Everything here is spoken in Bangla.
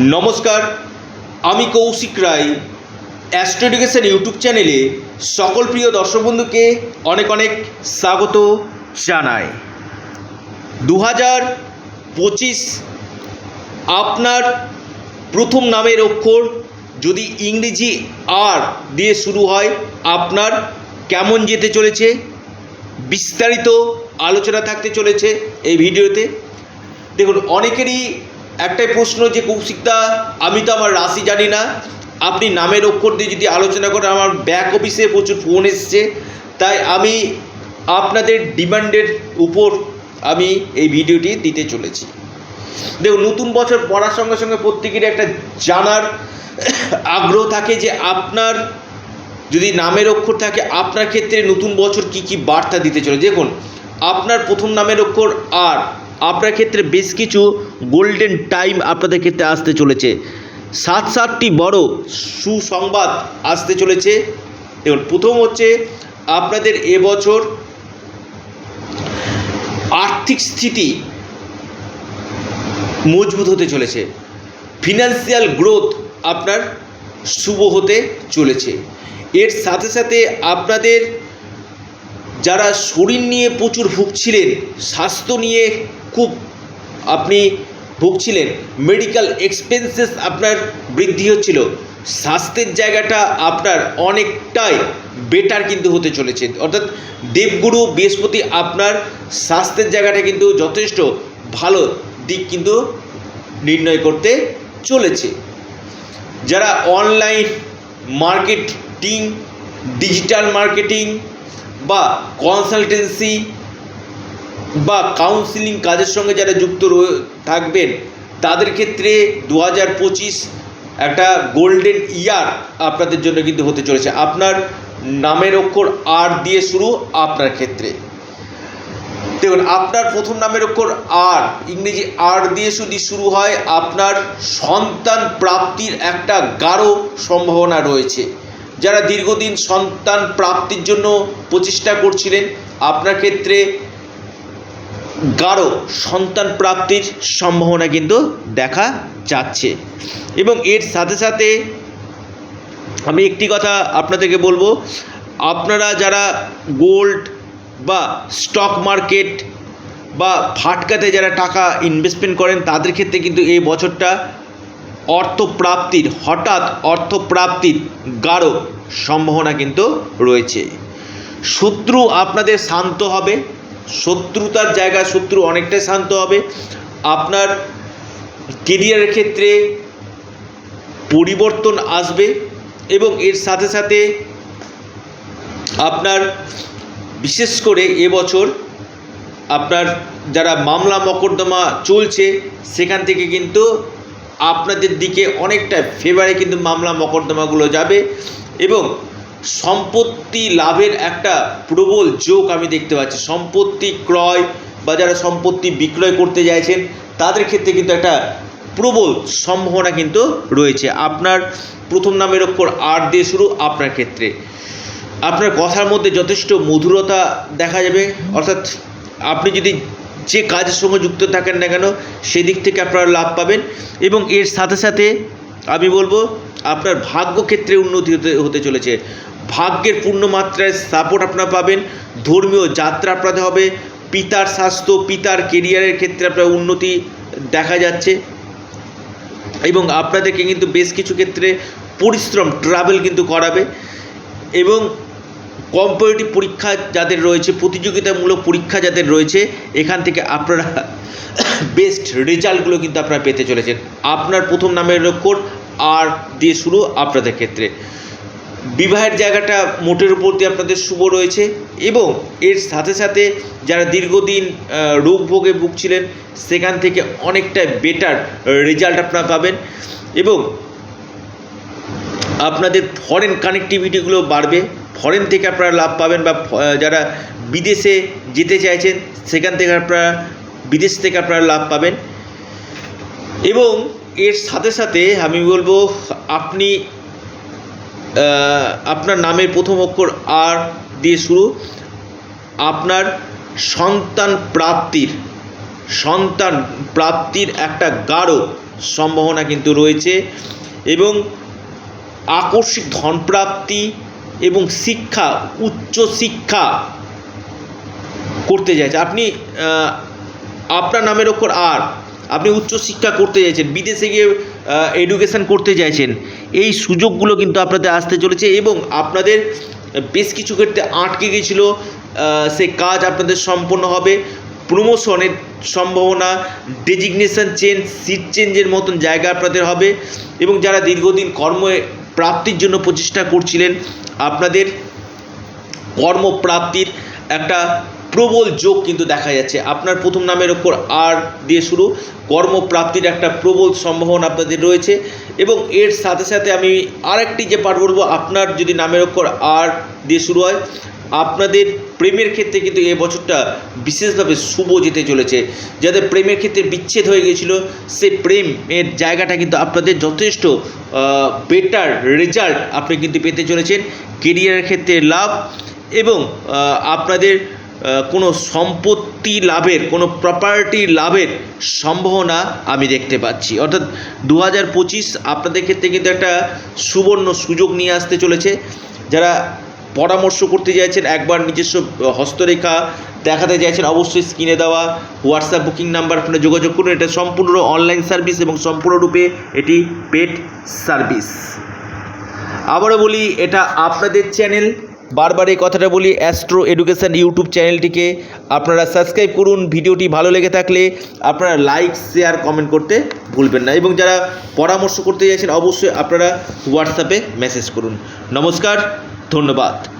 নমস্কার, আমি Koushik Roy astro education YouTube চ্যানেলে সকল প্রিয় দর্শক বন্ধুকে অনেক অনেক স্বাগত জানাই। দু হাজার পঁচিশ আপনার প্রথম নামের অক্ষর যদি ইংরেজি আর দিয়ে শুরু হয়, আপনার কেমন যেতে চলেছে? বিস্তারিত আলোচনা থাকতে চলেছে এই ভিডিওতে। দেখুন, অনেকেরই একটাই প্রশ্ন যে কৌশিকদা, আমি তো আমার রাশি জানি না। আপনি নামের অক্ষর দিয়ে যদি আলোচনা করেন, আমার ব্যাক অফিসে প্রচুর ফোন এসছে। তাই আমি আপনাদের ডিমান্ডের উপর আমি এই ভিডিওটি দিতে চলেছি। দেখুন, নতুন বছর পড়ার সঙ্গে সঙ্গে প্রত্যেকেরই একটা জানার আগ্রহ থাকে যে আপনার যদি নামের অক্ষর থাকে, আপনার ক্ষেত্রে নতুন বছর কি কি বার্তা দিতে চলে দেখুন, আপনার প্রথম নামের অক্ষর আর। আপনার ক্ষেত্রে বেশ কিছু গোল্ডেন টাইম আপনাদের ক্ষেত্রে আসতে চলেছে। সাত সাতটি বড় সুসংবাদ আসতে চলেছে। দেখুন, প্রথম হচ্ছে আপনাদের এবছর আর্থিক স্থিতি মজবুত হতে চলেছে। ফিনান্সিয়াল গ্রোথ আপনার শুভ হতে চলেছে। এর সাথে সাথে আপনাদের যারা শরীর নিয়ে প্রচুর ভুগছিলেন, স্বাস্থ্য নিয়ে খুব আপনি ভুগছিলেন মেডিকেল এক্সপেন্সেস আপনার বৃদ্ধি হচ্ছিল, স্বাস্থ্যের জায়গাটা আপনার অনেকটাই বেটার কিন্তু হতে চলেছে। অর্থাৎ দেবগুরু, বৃহস্পতি আপনার স্বাস্থ্যের জায়গাটা কিন্তু যথেষ্ট ভালো দিক কিন্তু নির্ণয় করতে চলেছে। যারা অনলাইন মার্কেটিং ডিজিটাল মার্কেটিং বা কনসালটেন্সি বা কাউন্সিলিং কাজের সঙ্গে যারা যুক্ত থাকবেন, তাদের ক্ষেত্রে দু হাজার পঁচিশ একটা গোল্ডেন ইয়ার আপনাদের জন্য কিন্তু হতে চলেছে। আপনার নামের অক্ষর আর দিয়ে শুরু আপনার ক্ষেত্রে। দেখুন, আপনার প্রথম নামের অক্ষর আর ইংরেজি আর দিয়ে যদি শুরু হয়, আপনার সন্তান প্রাপ্তির একটা গাঢ় সম্ভাবনা রয়েছে। যারা দীর্ঘদিন সন্তান প্রাপ্তির জন্য প্রচেষ্টা করছিলেন, আপনার ক্ষেত্রে গাঢ় সন্তান প্রাপ্তির সম্ভাবনা কিন্তু দেখা যাচ্ছে। এবং এর সাথে সাথে আমি একটি কথা আপনাদেরকে বলব, আপনারা যারা গোল্ড বা স্টক মার্কেট বা ফাটকাতে যারা টাকা ইনভেস্টমেন্ট করেন, তাদের ক্ষেত্রে কিন্তু এই বছরটা অর্থপ্রাপ্তির, হঠাৎ অর্থপ্রাপ্তির গাঢ় সম্ভাবনা কিন্তু রয়েছে। শত্রু আপনাদের শান্ত হবে, শত্রুতার জায়গায় শত্রু অনেকটাই শান্ত হবে। আপনার কেরিয়ারের ক্ষেত্রে পরিবর্তন আসবে এবং এর সাথে সাথে আপনার, বিশেষ করে এবছর আপনার যারা মামলা মকদ্দমা চলছে, সেখান থেকে কিন্তু আপনাদের দিকে অনেকটা ফেভারে কিন্তু মামলা মকদ্দমাগুলো যাবে এবং সম্পত্তি লাভের একটা প্রবল যোগ আমি দেখতে পাচ্ছি। সম্পত্তি ক্রয় বা যারা সম্পত্তি বিক্রয় করতে চাইছেন তাদের ক্ষেত্রে কিন্তু একটা প্রবল সম্ভাবনা কিন্তু রয়েছে। আপনার প্রথম নামের ওপর আট দিয়ে শুরু, আপনার ক্ষেত্রে। আপনার কথার মধ্যে যথেষ্ট মধুরতা দেখা যাবে। অর্থাৎ আপনি যদি যে কাজের সঙ্গে যুক্ত থাকেন না কেন, সেদিক থেকে আপনারা লাভ পাবেন। এবং এর সাথে সাথে আমি বলব, আপনার ভাগ্য ক্ষেত্রে উন্নতি হতে হতে চলেছে। ভাগ্যের পূর্ণ মাত্রায় সাপোর্ট আপনারা পাবেন। ধর্মীয় যাত্রা আপনাদের হবে। পিতার স্বাস্থ্য, পিতার কেরিয়ারের ক্ষেত্রে আপনার উন্নতি দেখা যাচ্ছে। এবং আপনাদেরকে কিন্তু বেশ কিছু ক্ষেত্রে পরিশ্রম ট্রাভেল কিন্তু করাবে। এবং কম্পারেটিভ পরীক্ষা যাদের রয়েছে, প্রতিযোগিতামূলক পরীক্ষা যাদের রয়েছে, এখান থেকে আপনারা বেস্ট রেজাল্টগুলো কিন্তু আপনারা পেতে চলেছেন। আপনার প্রথম নামের অক্ষর আর দিয়ে শুরু আপনাদের ক্ষেত্রে। বিবাহের জায়গাটা মোটের উপর দিয়ে আপনাদের শুভ রয়েছে এবং এর সাথে সাথে যারা দীর্ঘদিন রোগ ভোগে ভুগছিলেন, সেখান থেকে অনেকটা বেটার রেজাল্ট আপনারা পাবেন এবং আপনাদের ফরেন কানেক্টিভিটিগুলো বাড়বে। ফরেন থেকে আপনারা লাভ পাবেন বা যারা বিদেশে যেতে চাইছেন, সেখান থেকে আপনারা বিদেশ থেকে আপনারা লাভ পাবেন। এবং এর সাথে সাথে আমি বলব, আপনি আপনার নামের প্রথম অক্ষর আর দিয়ে শুরু। আপনার সন্তান প্রাপ্তির সন্তান প্রাপ্তির একটা গাঢ় সম্ভাবনা কিন্তু রয়েছে। এবং আকস্মিক ধনপ্রাপ্তি এবং শিক্ষা উচ্চ শিক্ষা করতে চাইছে। আপনি আপনার নামের ওপর আর আপনি উচ্চশিক্ষা করতে চাইছেন বিদেশে গিয়ে এডুকেশন করতে চাইছেন এই সুযোগগুলো কিন্তু আপনাদের আসতে চলেছে এবং আপনাদের বেশ কিছু ক্ষেত্রে আটকে গিয়েছিল আহ, সে কাজ আপনাদের সম্পন্ন হবে। প্রমোশনের সম্ভাবনা ডেজিগনেশন চেঞ্জ সিট চেঞ্জের মতন জায়গা আপনাদের হবে এবং যারা দীর্ঘদিন কর্মে প্রাপ্তির জন্য প্রচেষ্টা করছিলেন। আপনাদের কর্মপ্রাপ্তির একটা প্রবল যোগ কিন্তু দেখা যাচ্ছে। আপনার প্রথম নামের ওপর আর দিয়ে শুরু। কর্মপ্রাপ্তির একটা প্রবল সম্ভাবনা আপনাদের রয়েছে। এবং এর সাথে সাথে আমি আরেকটি যে পাঠ বলব, আপনার যদি নামের ওপর আর দিয়ে শুরু হয় আপনাদের প্রেমের ক্ষেত্রে কিন্তু এই বছরটা বিশেষভাবে শুভ যেতে চলেছে। যাদের প্রেমের ক্ষেত্রে বিচ্ছেদ হয়ে গিয়েছিল, সে প্রেমের জায়গাটা কিন্তু আপনাদের যথেষ্ট বেটার রেজাল্ট আপনি কিন্তু পেতে চলেছেন। কেরিয়ারের ক্ষেত্রে লাভ এবং আপনাদের কোনো সম্পত্তি লাভের, কোনো প্রপার্টি লাভের সম্ভাবনা আমি দেখতে পাচ্ছি। অর্থাৎ দু হাজার পঁচিশ আপনাদের ক্ষেত্রে কিন্তু একটা সুবর্ণ সুযোগ নিয়ে আসতে চলেছে। যারা পরামর্শ করতে চাইছেন, একবার নিজস্ব হস্তরেখা দেখাতে চাইছেন, অবশ্যই স্ক্রিনে দেওয়া হোয়াটসঅ্যাপ বুকিং নাম্বার আপনারা যোগাযোগ করুন। এটা সম্পূর্ণ অনলাইন সার্ভিস এবং সম্পূর্ণরূপে এটি পেড সার্ভিস আবারও বলি, এটা আপনাদের চ্যানেল বারবার এই কথাটা বলি অ্যাস্ট্রো এডুকেশন ইউটিউব চ্যানেলটিকে আপনারা সাবস্ক্রাইব করুন। ভিডিওটি ভালো লেগে থাকলে আপনারা লাইক শেয়ার কমেন্ট করতে ভুলবেন না। এবং যারা পরামর্শ করতে চাইছেন, অবশ্যই আপনারা হোয়াটসঅ্যাপে মেসেজ করুন। নমস্কার। ধন্যবাদ।